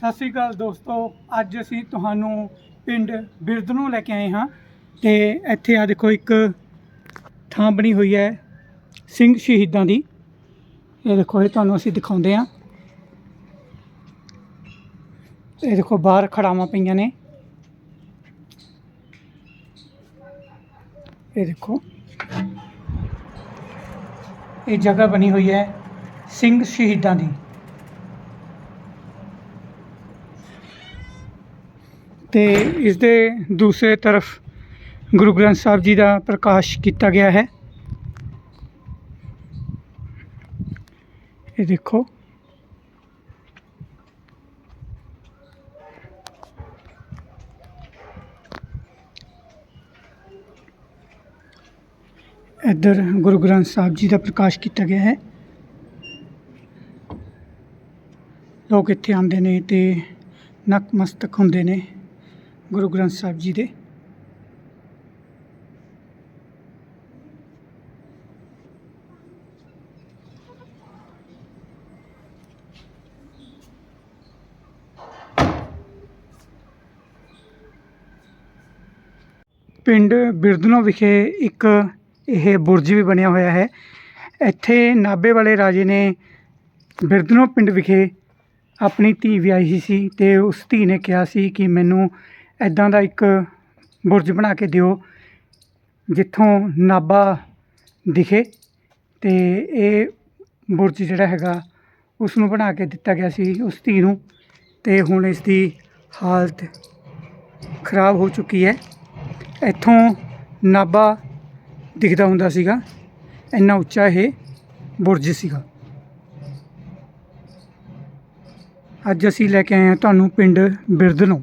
ਸਤਿ ਸ੍ਰੀ ਅਕਾਲ ਦੋਸਤੋ, ਅੱਜ ਅਸੀਂ ਤੁਹਾਨੂੰ ਪਿੰਡ ਬਿਰਦ ਨੂੰ ਲੈ ਕੇ ਆਏ ਹਾਂ ਤੇ ਇੱਥੇ ਆ ਦੇਖੋ ਇੱਕ ਥਾਂ ਬਣੀ ਹੋਈ ਹੈ ਸਿੰਘ ਸ਼ਹੀਦਾਂ ਦੀ। ਇਹ ਦੇਖੋ, ਇਹ ਤੁਹਾਨੂੰ ਅਸੀਂ ਦਿਖਾਉਂਦੇ ਹਾਂ। ਇਹ ਦੇਖੋ, ਬਾਹਰ ਖੜਾਵਾਂ ਪਈਆਂ ਨੇ। ਇਹ ਦੇਖੋ, ਇਹ ਜਗ੍ਹਾ ਬਣੀ ਹੋਈ ਹੈ ਸਿੰਘ ਸ਼ਹੀਦਾਂ ਦੀ। ਤੇ ਇਸ ਦੇ ਦੂਸਰੇ ਤਰਫ ਗੁਰੂ ਗ੍ਰੰਥ ਸਾਹਿਬ ਜੀ ਦਾ ਪ੍ਰਕਾਸ਼ ਕੀਤਾ ਗਿਆ ਹੈ। ਇਹ ਦੇਖੋ। ਇੱਧਰ ਗੁਰੂ ਗ੍ਰੰਥ ਸਾਹਿਬ ਜੀ ਦਾ ਪ੍ਰਕਾਸ਼ ਕੀਤਾ ਗਿਆ ਹੈ। ਲੋਕ ਇੱਥੇ ਆਉਂਦੇ ਨੇ ਤੇ ਨਕਮਸਤਕ ਹੁੰਦੇ ਨੇ। ਗੁਰੂ ਗ੍ਰੰਥ ਸਾਹਿਬ ਜੀ ਦੇ। ਪਿੰਡ ਬਿਰਦਨੋ ਵਿਖੇ ਇੱਕ ਇਹ ਬੁਰਜ ਵੀ ਬਣਿਆ ਹੋਇਆ ਹੈ। ਇੱਥੇ ਨਾਭੇ ਵਾਲੇ ਰਾਜੇ ਨੇ ਬਿਰਦਨੋ ਪਿੰਡ ਵਿਖੇ ਆਪਣੀ ਧੀ ਵਿਆਹੀ ਸੀ ਤੇ ਉਸ ਧੀ ਨੇ ਕਿਹਾ ਸੀ ਕਿ ਮੈਨੂੰ ਇੱਦਾਂ ਦਾ ਇੱਕ ਬੁਰਜ ਬਣਾ ਕੇ ਦਿਓ, ਜਿੱਥੋਂ ਨਾਭਾ ਦਿਖੇ ਅਤੇ ਇਹ ਬੁਰਜ ਜਿਹੜਾ ਹੈਗਾ ਉਸ ਨੂੰ ਬਣਾ ਕੇ ਦਿੱਤਾ ਗਿਆ ਸੀ ਉਸ ਧੀ ਨੂੰ ਅਤੇ ਹੁਣ ਇਸ ਦੀ ਹਾਲਤ ਖਰਾਬ ਹੋ ਚੁੱਕੀ ਹੈ। ਇੱਥੋਂ ਨਾਭਾ ਦਿਖਦਾ ਹੁੰਦਾ ਸੀਗਾ, ਇੰਨਾ ਉੱਚਾ ਇਹ ਬੁਰਜ ਸੀਗਾ। ਅੱਜ ਅਸੀਂ ਲੈ ਕੇ ਆਏ ਹਾਂ ਤੁਹਾਨੂੰ ਪਿੰਡ ਬਿਰਦ ਨੂੰ।